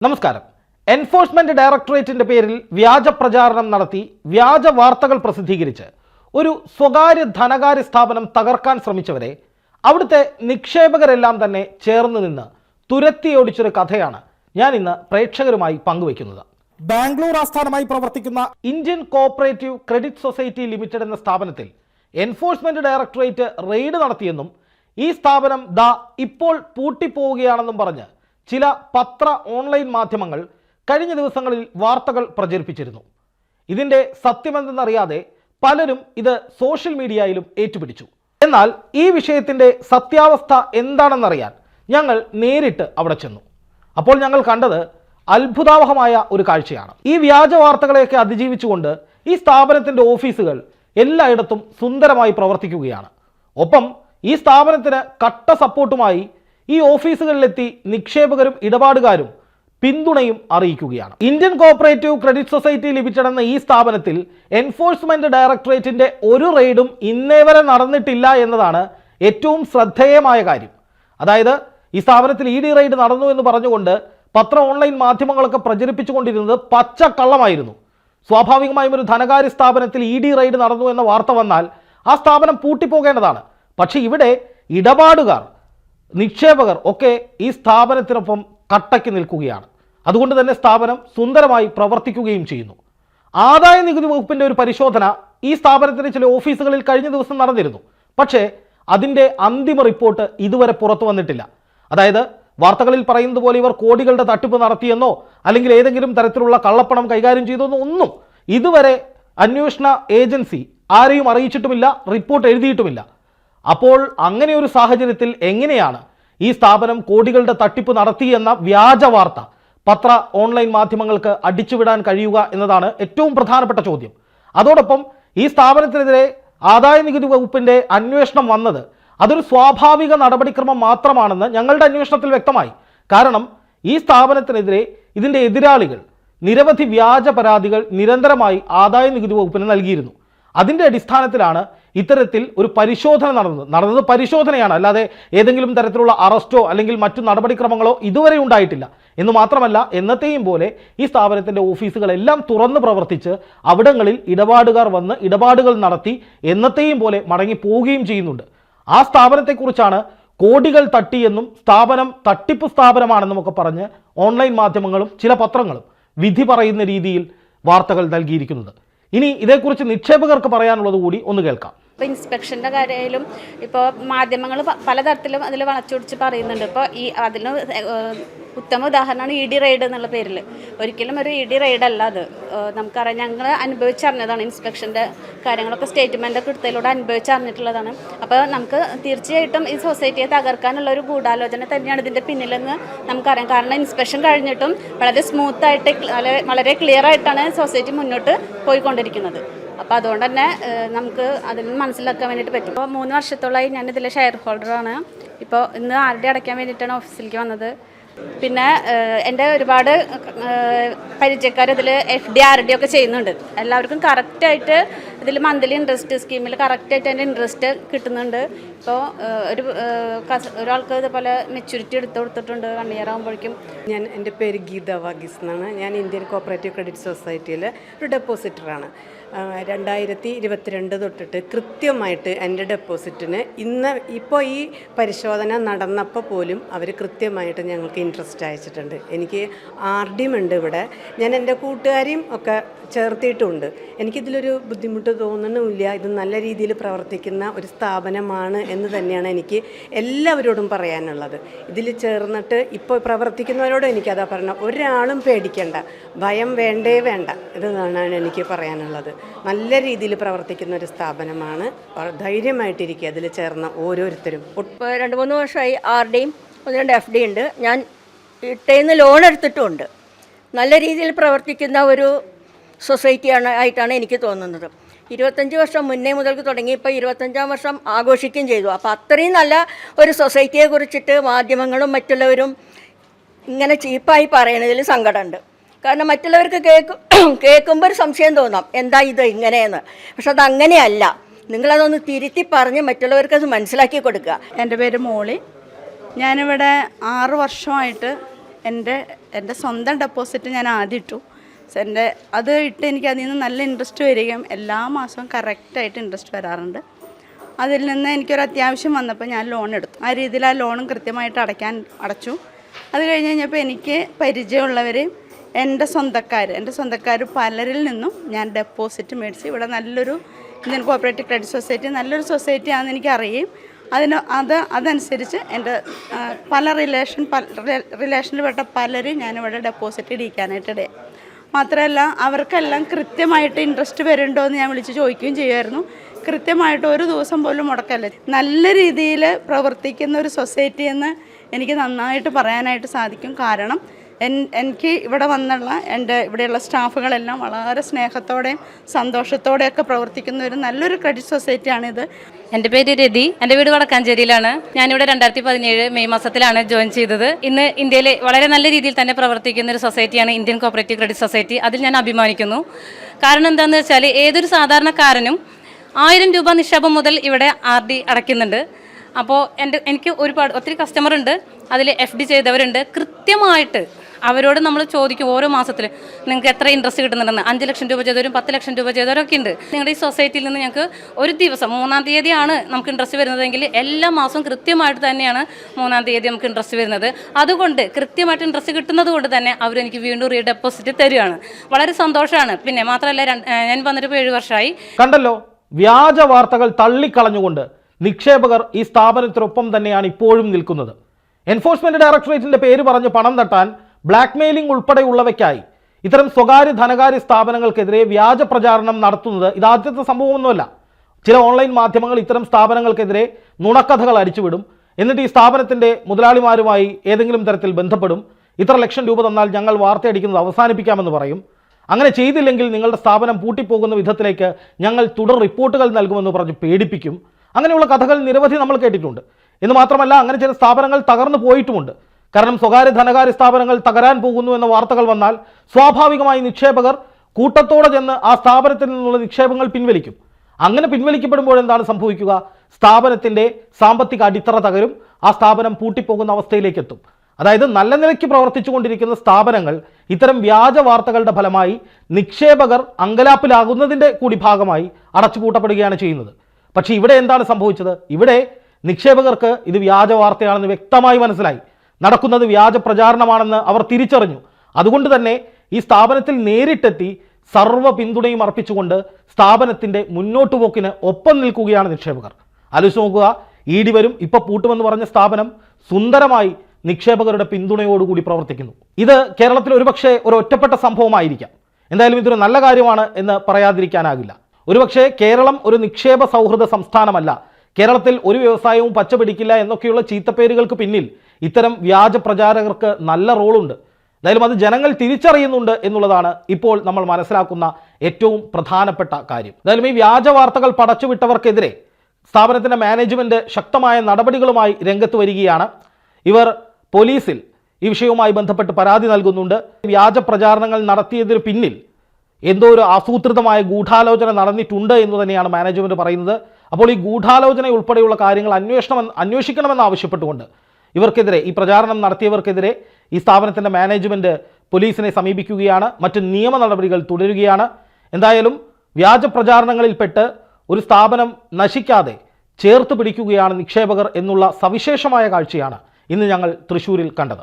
നമസ്കാരം. എൻഫോഴ്സ്മെന്റ് ഡയറക്ടറേറ്റിന്റെ പേരിൽ വ്യാജ പ്രചാരണം നടത്തി വ്യാജ വാർത്തകൾ പ്രസിദ്ധീകരിച്ച് ഒരു സ്വകാര്യ ധനകാര്യ സ്ഥാപനം തകർക്കാൻ ശ്രമിച്ചവരെ അവിടുത്തെ നിക്ഷേപകരെല്ലാം തന്നെ ചേർന്ന് നിന്ന് തുരത്തിയോടിച്ചൊരു കഥയാണ് ഞാൻ ഇന്ന് പ്രേക്ഷകരുമായി പങ്കുവയ്ക്കുന്നത്. ബാംഗ്ലൂർ ആസ്ഥാനമായി പ്രവർത്തിക്കുന്ന Indian cooperative credit society limited എന്ന സ്ഥാപനത്തിൽ എൻഫോഴ്സ്മെന്റ് ഡയറക്ടറേറ്റ് റെയ്ഡ് നടത്തിയെന്നും ഈ സ്ഥാപനം ദാ ഇപ്പോൾ പൂട്ടിപ്പോവുകയാണെന്നും പറഞ്ഞ് ചില പത്ര ഓൺലൈൻ മാധ്യമങ്ങൾ കഴിഞ്ഞ ദിവസങ്ങളിൽ വാർത്തകൾ പ്രചരിപ്പിച്ചിരുന്നു. ഇതിന്റെ സത്യമെന്തെന്നറിയാതെ പലരും ഇത് സോഷ്യൽ മീഡിയയിലും ഏറ്റുപിടിച്ചു. എന്നാൽ ഈ വിഷയത്തിന്റെ സത്യാവസ്ഥ എന്താണെന്നറിയാൻ ഞങ്ങൾ നേരിട്ട് അവിടെ ചെന്നു. അപ്പോൾ ഞങ്ങൾ കണ്ടത് അത്ഭുതാവഹമായ ഒരു കാഴ്ചയാണ്. ഈ വ്യാജ വാർത്തകളെയൊക്കെ അതിജീവിച്ചുകൊണ്ട് ഈ സ്ഥാപനത്തിന്റെ ഓഫീസുകൾ എല്ലായിടത്തും സുന്ദരമായി പ്രവർത്തിക്കുകയാണ്. ഒപ്പം ഈ സ്ഥാപനത്തിന് കട്ട സപ്പോർട്ടുമായി ഈ ഓഫീസുകളിലെത്തി നിക്ഷേപകരും ഇടപാടുകാരും പിന്തുണയും അറിയിക്കുകയാണ്. Indian cooperative credit society limited എന്ന ഈ സ്ഥാപനത്തിൽ എൻഫോഴ്സ്മെന്റ് ഡയറക്ടറേറ്റിന്റെ ഒരു റെയ്ഡും ഇന്നേ വരെ നടന്നിട്ടില്ല എന്നതാണ് ഏറ്റവും ശ്രദ്ധേയമായ കാര്യം. അതായത് ഈ സ്ഥാപനത്തിൽ ഇ ഡി റെയ്ഡ് നടന്നു എന്ന് പറഞ്ഞുകൊണ്ട് പത്ര ഓൺലൈൻ മാധ്യമങ്ങളൊക്കെ പ്രചരിപ്പിച്ചുകൊണ്ടിരുന്നത് പച്ചക്കള്ളമായിരുന്നു സ്വാഭാവികമായും ഒരു ധനകാര്യ സ്ഥാപനത്തിൽ ഇ ഡി റെയ്ഡ് നടന്നു എന്ന വാർത്ത വന്നാൽ ആ സ്ഥാപനം പൂട്ടിപ്പോകേണ്ടതാണ്. പക്ഷേ ഇവിടെ ഇടപാടുകാർ നിക്ഷേപകർ ഒക്കെ ഈ സ്ഥാപനത്തിനൊപ്പം കട്ടയ്ക്ക് നിൽക്കുകയാണ്. അതുകൊണ്ട് തന്നെ സ്ഥാപനം സുന്ദരമായി പ്രവർത്തിക്കുകയും ചെയ്യുന്നു. ആദായ നികുതി വകുപ്പിന്റെ ഒരു പരിശോധന ഈ സ്ഥാപനത്തിന്റെ ചില ഓഫീസുകളിൽ കഴിഞ്ഞ ദിവസം നടന്നിരുന്നു. പക്ഷേ അതിന്റെ അന്തിമ റിപ്പോർട്ട് ഇതുവരെ പുറത്തു വന്നിട്ടില്ല. അതായത് വാർത്തകളിൽ പറയുന്നത് പോലെ ഇവർ കോടികളുടെ തട്ടിപ്പ് നടത്തിയെന്നോ അല്ലെങ്കിൽ ഏതെങ്കിലും തരത്തിലുള്ള കള്ളപ്പണം കൈകാര്യം ചെയ്തെന്നോ ഒന്നും ഇതുവരെ അന്വേഷണ ഏജൻസി ആരെയും അറിയിച്ചിട്ടുമില്ല റിപ്പോർട്ട് എഴുതിയിട്ടുമില്ല. അപ്പോൾ അങ്ങനെ ഒരു സാഹചര്യത്തിൽ എങ്ങനെയാണ് ഈ സ്ഥാപനം കോടികളുടെ തട്ടിപ്പ് നടത്തിയെന്ന വ്യാജ വാർത്ത പത്ര ഓൺലൈൻ മാധ്യമങ്ങൾക്ക് അടിച്ചുവിടാൻ കഴിയുക എന്നതാണ് ഏറ്റവും പ്രധാനപ്പെട്ട ചോദ്യം. അതോടൊപ്പം ഈ സ്ഥാപനത്തിനെതിരെ ആദായ നികുതി വകുപ്പിന്റെ അന്വേഷണം വന്നത് അതൊരു സ്വാഭാവിക നടപടിക്രമം മാത്രമാണെന്ന് ഞങ്ങളുടെ അന്വേഷണത്തിൽ വ്യക്തമായി. കാരണം ഈ സ്ഥാപനത്തിനെതിരെ ഇതിന്റെ എതിരാളികൾ നിരവധി വ്യാജ പരാതികൾ നിരന്തരമായി ആദായ നികുതി വകുപ്പിന് നൽകിയിരുന്നു. അതിന്റെ അടിസ്ഥാനത്തിലാണ് ഇത്തരത്തിൽ ഒരു പരിശോധന നടന്നത് നടന്നത് പരിശോധനയാണ്. അല്ലാതെ ഏതെങ്കിലും തരത്തിലുള്ള അറസ്റ്റോ അല്ലെങ്കിൽ മറ്റു നടപടിക്രമങ്ങളോ ഇതുവരെ ഉണ്ടായിട്ടില്ല. എന്ന് മാത്രമല്ല എന്നത്തെയും പോലെ ഈ സ്ഥാപനത്തിന്റെ ഓഫീസുകളെല്ലാം തുറന്ന് പ്രവർത്തിച്ച് അവിടങ്ങളിൽ ഇടപാടുകാർ വന്ന് ഇടപാടുകൾ നടത്തി എന്നത്തെയും പോലെ മടങ്ങി പോവുകയും ചെയ്യുന്നുണ്ട്. ആ സ്ഥാപനത്തെക്കുറിച്ചാണ് കോടികൾ തട്ടിയെന്നും സ്ഥാപനം തട്ടിപ്പ് സ്ഥാപനമാണെന്നും ഒക്കെ പറഞ്ഞ് ഓൺലൈൻ മാധ്യമങ്ങളും ചില പത്രങ്ങളും വിധി പറയുന്ന രീതിയിൽ വാർത്തകൾ നൽകിയിരിക്കുന്നത്. ഇനി ഇതേക്കുറിച്ച് നിക്ഷേപകർക്ക് പറയാനുള്ളത് കൂടി ഒന്ന് കേൾക്കാം. ഇപ്പോൾ ഇൻസ്പെക്ഷന്റെ കാര്യമായാലും ഇപ്പോൾ മാധ്യമങ്ങൾ പലതരത്തിലും അതിൽ വളച്ചൊടിച്ച് പറയുന്നുണ്ട്. ഇപ്പോൾ ഈ അതിന് ഉത്തമ ഉദാഹരണമാണ് ഇ ഡി റെയ്ഡ് എന്നുള്ള പേരിൽ ഒരിക്കലും ഒരു ഇ ഡി റെയ്ഡ് അല്ല അത്. നമുക്കറിയാം ഞങ്ങൾ അനുഭവിച്ചറിഞ്ഞതാണ് ഇൻസ്പെക്ഷന്റെ കാര്യങ്ങളൊക്കെ സ്റ്റേറ്റ്മെന്റൊക്കെ എടുത്തതിലൂടെ അനുഭവിച്ചറിഞ്ഞിട്ടുള്ളതാണ്. അപ്പോൾ നമുക്ക് തീർച്ചയായിട്ടും ഈ സൊസൈറ്റിയെ തകർക്കാനുള്ള ഒരു ഗൂഢാലോചന തന്നെയാണ് ഇതിന്റെ പിന്നിലെന്ന് നമുക്കറിയാം. കാരണം ഇൻസ്പെക്ഷൻ കഴിഞ്ഞിട്ടും വളരെ സ്മൂത്തായിട്ട് വളരെ ക്ലിയർ ആയിട്ടാണ് സൊസൈറ്റി മുന്നോട്ട് പോയിക്കൊണ്ടിരിക്കുന്നത്. അപ്പോൾ അതുകൊണ്ട് തന്നെ നമുക്ക് അതിൽ നിന്ന് മനസ്സിലാക്കാൻ വേണ്ടിയിട്ട് പറ്റും. ഇപ്പോൾ മൂന്ന് വർഷത്തോളമായി ഞാൻ ഇതിലെ ഷെയർ ഹോൾഡറാണ് ഇപ്പോൾ ഇന്ന് ആരുടെ അടയ്ക്കാൻ വേണ്ടിയിട്ടാണ് ഓഫീസിലേക്ക് വന്നത്? പിന്നെ എന്റെ ഒരുപാട് പരിചയക്കാർ ഇതിൽ എഫ് ഡി ആർ ഡി ഒക്കെ ചെയ്യുന്നുണ്ട്. എല്ലാവർക്കും കറക്റ്റായിട്ട് ഇതിൽ മന്ത്ലി ഇൻട്രസ്റ്റ് സ്കീമിൽ കറക്റ്റായിട്ട് അതിന്റെ ഇൻട്രസ്റ്റ് കിട്ടുന്നുണ്ട്. ഇപ്പോൾ ഒരു ഒരാൾക്ക് ഇതുപോലെ മെച്യൂരിറ്റി എടുത്ത് കൊടുത്തിട്ടുണ്ട് വൺ ഇയർ ആകുമ്പോഴേക്കും ഞാൻ എന്റെ പേര് ഗീത വാഗീസ് എന്നാണ്. ഞാൻ ഇന്ത്യൻ കോപ്പറേറ്റീവ് ക്രെഡിറ്റ് സൊസൈറ്റിയിൽ ഒരു ഡെപ്പോസിറ്ററാണ് രണ്ടായിരത്തി ഇരുപത്തിരണ്ട് തൊട്ടിട്ട് കൃത്യമായിട്ട് എന്റെ ഡെപ്പോസിറ്റിന് ഇന്ന് ഇപ്പോൾ ഈ പരിശോധന നടന്നപ്പോൾ പോലും അവർ കൃത്യമായിട്ട് ഞങ്ങൾക്ക് ഇൻട്രസ്റ്റ് അയച്ചിട്ടുണ്ട്. എനിക്ക് ആർ ഡിയും ഉണ്ട് ഇവിടെ. ഞാൻ എന്റെ കൂട്ടുകാരെയും ഒക്കെ ചേർത്തിയിട്ടുണ്ട്. എനിക്കിതിലൊരു ബുദ്ധിമുട്ട് തോന്നുന്നുമില്ല. ഇത് നല്ല രീതിയിൽ പ്രവർത്തിക്കുന്ന ഒരു സ്ഥാപനമാണ് എന്ന് തന്നെയാണ് എനിക്ക് എല്ലാവരോടും പറയാനുള്ളത്. ഇതിൽ ചേർന്നിട്ട് ഇപ്പോൾ പ്രവർത്തിക്കുന്നവരോടും എനിക്കതാ പറഞ്ഞത് ഒരാളും പേടിക്കേണ്ട. ഭയം വേണ്ടേ വേണ്ട. ഇതാണ് എനിക്ക് പറയാനുള്ളത്. നല്ല രീതിയിൽ പ്രവർത്തിക്കുന്ന ഒരു സ്ഥാപനമാണ്. ധൈര്യമായിട്ടിരിക്കുക. അതിൽ ചേർന്ന ഓരോരുത്തരും. ഇപ്പോൾ രണ്ട് മൂന്ന് വർഷമായി ആർ ഡിയും ഒന്ന് രണ്ട് എഫ് ഡി ഉണ്ട്. ഞാൻ ഇട്ടേന്ന് ലോൺ എടുത്തിട്ടുമുണ്ട്. നല്ല രീതിയിൽ പ്രവർത്തിക്കുന്ന ഒരു സൊസൈറ്റിയാണ് ആയിട്ടാണ് എനിക്ക് തോന്നുന്നത്. ഇരുപത്തഞ്ച് വർഷം മുന്നേ മുതൽക്ക് തുടങ്ങി ഇപ്പോൾ ഇരുപത്തഞ്ചാം വർഷം ആഘോഷിക്കുകയും ചെയ്തു. അപ്പോൾ അത്രയും നല്ല ഒരു സൊസൈറ്റിയെ കുറിച്ചിട്ട് മാധ്യമങ്ങളും മറ്റുള്ളവരും ഇങ്ങനെ ചീപ്പായി പറയുന്നതിൽ സങ്കടമുണ്ട്. കാരണം മറ്റുള്ളവർക്ക് കേൾക്കും കേൾക്കുമ്പോൾ ഒരു സംശയം തോന്നാം. എന്താ ഇത് ഇങ്ങനെയെന്ന്. പക്ഷെ അത് അങ്ങനെയല്ല. നിങ്ങളതൊന്ന് തിരുത്തി പറഞ്ഞ് മറ്റുള്ളവർക്ക് അത് മനസ്സിലാക്കി കൊടുക്കുക. എന്റെ പേര് മോളി. ഞാനിവിടെ ആറ് വർഷമായിട്ട് എന്റെ എന്റെ സ്വന്തം ഡെപ്പോസിറ്റ് ഞാൻ ആദ്യം ഇട്ടു. എന്റെ അത് ഇട്ട് എനിക്ക് അതിൽ നിന്ന് നല്ല ഇൻട്രസ്റ്റ് വരികയും എല്ലാ മാസവും കറക്റ്റായിട്ട് ഇൻട്രസ്റ്റ് വരാറുണ്ട്. അതിൽ നിന്ന് എനിക്കൊരു അത്യാവശ്യം വന്നപ്പോൾ ഞാൻ ലോൺ എടുത്തു. ആ രീതിയിൽ ആ ലോണും കൃത്യമായിട്ട് അടയ്ക്കാൻ അടച്ചു. അത് കഴിഞ്ഞ് കഴിഞ്ഞപ്പോൾ എനിക്ക് പരിചയമുള്ളവർ എന്റെ സ്വന്തക്കാർ എന്റെ സ്വന്തക്കാർ പലരിൽ നിന്നും ഞാൻ ഡെപ്പോസിറ്റ് മേടിച്ച് ഇവിടെ നല്ലൊരു ഇന്ത്യൻ കോപ്പറേറ്റീവ് ക്രെഡിറ്റ് സൊസൈറ്റി നല്ലൊരു സൊസൈറ്റി ആണെന്ന് എനിക്കറിയും. അതിന് അത് അതനുസരിച്ച് എന്റെ പല റിലേഷൻ റിലേഷനിൽപ്പെട്ട പലരും ഞാനിവിടെ ഡെപ്പോസിറ്റ് ഇടിക്കാനായിട്ടിടെ മാത്രമല്ല അവർക്കെല്ലാം കൃത്യമായിട്ട് ഇൻട്രസ്റ്റ് വരുന്നുണ്ടോ എന്ന് ഞാൻ വിളിച്ച് ചോദിക്കുകയും ചെയ്യുമായിരുന്നു. കൃത്യമായിട്ട് ഒരു ദിവസം പോലും മുടക്കല്ല. നല്ല രീതിയിൽ പ്രവർത്തിക്കുന്ന ഒരു സൊസൈറ്റി എന്ന് എനിക്ക് നന്നായിട്ട് പറയാനായിട്ട് സാധിക്കും. കാരണം എനിക്ക് ഇവിടെ വന്നുള്ള എന്റെ ഇവിടെയുള്ള സ്റ്റാഫുകളെല്ലാം വളരെ സ്നേഹത്തോടെയും സന്തോഷത്തോടെയൊക്കെ പ്രവർത്തിക്കുന്ന ഒരു നല്ലൊരു ക്രെഡിറ്റ് സൊസൈറ്റിയാണിത് എന്റെ പേര് രതി. എന്റെ വീട് വടക്കാഞ്ചേരിയിലാണ്. ഞാനിവിടെ രണ്ടായിരത്തി പതിനേഴ് മെയ് മാസത്തിലാണ് ജോയിൻ ചെയ്തത്. ഇന്ന് ഇന്ത്യയിലെ വളരെ നല്ല രീതിയിൽ തന്നെ പ്രവർത്തിക്കുന്ന ഒരു സൊസൈറ്റിയാണ് ഇന്ത്യൻ കോപ്പറേറ്റീവ് ക്രെഡിറ്റ് സൊസൈറ്റി അതിൽ ഞാൻ അഭിമാനിക്കുന്നു. കാരണം എന്താണെന്ന് വെച്ചാൽ ഏതൊരു സാധാരണക്കാരനും ആയിരം രൂപ നിക്ഷേപം മുതൽ ഇവിടെ ആർ ഡി അടയ്ക്കുന്നുണ്ട്. അപ്പോൾ എന്റെ എനിക്ക് ഒരുപാട് ഒത്തിരി കസ്റ്റമർ ഉണ്ട്. അതിൽ എഫ് ഡി ചെയ്തവരുണ്ട്. കൃത്യമായിട്ട് അവരോട് നമ്മൾ ചോദിക്കും ഓരോ മാസത്തിൽ നിങ്ങൾക്ക് എത്ര ഇൻട്രസ്റ്റ് കിട്ടുന്നുണ്ടെന്ന്? അഞ്ച് ലക്ഷം രൂപ ചെയ്തവരും പത്ത് ലക്ഷം രൂപ ചെയ്തവരൊക്കെ ഉണ്ട്. നിങ്ങളുടെ ഈ സൊസൈറ്റിയിൽ നിന്ന് ഞങ്ങൾക്ക് ഒരു ദിവസം മൂന്നാം തീയതിയാണ് നമുക്ക് ഇൻട്രസ്റ്റ് വരുന്നതെങ്കിൽ എല്ലാ മാസവും കൃത്യമായിട്ട് തന്നെയാണ് മൂന്നാം തീയതി നമുക്ക് ഇൻട്രസ്റ്റ് വരുന്നത്. അതുകൊണ്ട് കൃത്യമായിട്ട് ഇൻട്രസ്റ്റ് കിട്ടുന്നത് കൊണ്ട് തന്നെ അവരെനിക്ക് വീണ്ടും റീ ഡെപ്പോസിറ്റ് തരുവാണ്. വളരെ സന്തോഷമാണ്. പിന്നെ മാത്രമല്ല ഞാൻ വന്നിട്ട് ഏഴ് വർഷമായി കണ്ടല്ലോ വ്യാജ വാർത്തകൾ തള്ളിക്കളഞ്ഞുകൊണ്ട് നിക്ഷേപകർ ഈ സ്ഥാപനത്തിനൊപ്പം തന്നെയാണ് ഇപ്പോഴും നിൽക്കുന്നത്. എൻഫോഴ്സ്മെന്റ് ഡയറക്ടറേറ്റിന്റെ പേര് പറഞ്ഞ് പണം തട്ടാൻ ബ്ലാക്ക് മെയിലിംഗ് ഉൾപ്പെടെയുള്ളവയ്ക്കായി. ഇത്തരം സ്വകാര്യ ധനകാര്യ സ്ഥാപനങ്ങൾക്കെതിരെ വ്യാജ പ്രചാരണം നടത്തുന്നത് ഇതാദ്യത്തെ സംഭവമൊന്നുമല്ല. ചില ഓൺലൈൻ മാധ്യമങ്ങൾ ഇത്തരം സ്ഥാപനങ്ങൾക്കെതിരെ നുണക്കഥകൾ അടിച്ചുവിടും. എന്നിട്ട് ഈ സ്ഥാപനത്തിന്റെ മുതലാളിമാരുമായി ഏതെങ്കിലും തരത്തിൽ ബന്ധപ്പെടും. ഇത്ര ലക്ഷം രൂപ തന്നാൽ ഞങ്ങൾ വാർത്തയടിക്കുന്നത് അവസാനിപ്പിക്കാമെന്ന് പറയും. അങ്ങനെ ചെയ്തില്ലെങ്കിൽ നിങ്ങളുടെ സ്ഥാപനം പൂട്ടിപ്പോകുന്ന വിധത്തിലേക്ക് ഞങ്ങൾ തുടർ റിപ്പോർട്ടുകൾ നൽകുമെന്ന് പറഞ്ഞ് പേടിപ്പിക്കും. അങ്ങനെയുള്ള കഥകൾ നിരവധി നമ്മൾ കേട്ടിട്ടുണ്ട്. എന്ന് മാത്രമല്ല അങ്ങനെ ചില സ്ഥാപനങ്ങൾ തകർന്നു പോയിട്ടുമുണ്ട്. കാരണം സ്വകാര്യ ധനകാര്യ സ്ഥാപനങ്ങൾ തകരാൻ പോകുന്നു എന്ന വാർത്തകൾ വന്നാൽ സ്വാഭാവികമായി നിക്ഷേപകർ കൂട്ടത്തോടെ ചെന്ന് ആ സ്ഥാപനത്തിൽ നിന്നുള്ള നിക്ഷേപങ്ങൾ പിൻവലിക്കും. അങ്ങനെ പിൻവലിക്കപ്പെടുമ്പോൾ എന്താണ് സംഭവിക്കുക? സ്ഥാപനത്തിന്റെ സാമ്പത്തിക അടിത്തറ തകരും ആ സ്ഥാപനം പൂട്ടിപ്പോകുന്ന അവസ്ഥയിലേക്ക് എത്തും അതായത് നല്ല നിലയ്ക്ക് പ്രവർത്തിച്ചുകൊണ്ടിരിക്കുന്ന സ്ഥാപനങ്ങൾ ഇത്തരം വ്യാജ വാർത്തകളുടെ ഫലമായി നിക്ഷേപകർ അങ്കലാപ്പിലാകുന്നതിന്റെ കൂടി ഭാഗമായി അടച്ചുപൂട്ടപ്പെടുകയാണ് ചെയ്യുന്നത്. പക്ഷേ ഇവിടെ എന്താണ് സംഭവിച്ചത്? ഇവിടെ നിക്ഷേപകർക്ക് ഇത് വ്യാജ വാർത്തയാണെന്ന് വ്യക്തമായി മനസ്സിലായി. നടക്കുന്നത് വ്യാജ പ്രചാരണമാണെന്ന് അവർ തിരിച്ചറിഞ്ഞു. അതുകൊണ്ട് തന്നെ ഈ സ്ഥാപനത്തിൽ നേരിട്ടെത്തി സർവ പിന്തുണയും അർപ്പിച്ചുകൊണ്ട് സ്ഥാപനത്തിന്റെ മുന്നോട്ട് പോക്കിന് ഒപ്പം നിൽക്കുകയാണ് നിക്ഷേപകർ. ആലോചിച്ച് നോക്കുക ഇ ഡി വരും ഇപ്പോൾ പൂട്ടുമെന്ന് പറഞ്ഞ സ്ഥാപനം സുന്ദരമായി നിക്ഷേപകരുടെ പിന്തുണയോടുകൂടി പ്രവർത്തിക്കുന്നു. ഇത് കേരളത്തിൽ ഒരുപക്ഷെ ഒരു ഒറ്റപ്പെട്ട സംഭവമായിരിക്കാം. എന്തായാലും ഇതൊരു നല്ല കാര്യമാണ് എന്ന് പറയാതിരിക്കാനാകില്ല. ഒരുപക്ഷെ കേരളം ഒരു നിക്ഷേപ സൗഹൃദ സംസ്ഥാനമല്ല. കേരളത്തിൽ ഒരു വ്യവസായവും പച്ചപിടിക്കില്ല എന്നൊക്കെയുള്ള ചീത്തപ്പേരുകൾക്ക് പിന്നിൽ ഇത്തരം വ്യാജ പ്രചാരകർക്ക് നല്ല റോളുണ്ട്. എന്തായാലും അത് ജനങ്ങൾ തിരിച്ചറിയുന്നുണ്ട് എന്നുള്ളതാണ് ഇപ്പോൾ നമ്മൾ മനസ്സിലാക്കുന്ന ഏറ്റവും പ്രധാനപ്പെട്ട കാര്യം. എന്തായാലും ഈ വ്യാജ വാർത്തകൾ പടച്ചുവിട്ടവർക്കെതിരെ സ്ഥാപനത്തിന്റെ മാനേജ്മെന്റ് ശക്തമായ നടപടികളുമായി രംഗത്ത് വരികയാണ്. ഇവർ പോലീസിൽ ഈ വിഷയവുമായി ബന്ധപ്പെട്ട് പരാതി നൽകുന്നുണ്ട്. വ്യാജ പ്രചാരണങ്ങൾ നടത്തിയതിന് പിന്നിൽ എന്തോ ഒരു ആസൂത്രിതമായ ഗൂഢാലോചന നടന്നിട്ടുണ്ട് എന്ന് തന്നെയാണ് മാനേജ്മെന്റ് പറയുന്നത്. അപ്പോൾ ഈ ഗൂഢാലോചന ഉൾപ്പെടെയുള്ള കാര്യങ്ങൾ അന്വേഷണം അന്വേഷിക്കണമെന്ന് ആവശ്യപ്പെട്ടുകൊണ്ട് ഇവർക്കെതിരെ ഈ പ്രചാരണം നടത്തിയവർക്കെതിരെ ഈ സ്ഥാപനത്തിന്റെ മാനേജ്മെന്റ് പോലീസിനെ സമീപിക്കുകയാണ്. മറ്റ് നിയമ നടപടികൾ തുടരുകയാണ്. എന്തായാലും വ്യാജ പ്രചാരണങ്ങളിൽപ്പെട്ട് ഒരു സ്ഥാപനം നശിക്കാതെ ചേർത്ത് പിടിക്കുകയാണ് നിക്ഷേപകർ എന്നുള്ള സവിശേഷമായ കാഴ്ചയാണ് ഇന്ന് ഞങ്ങൾ തൃശ്ശൂരിൽ കണ്ടത്.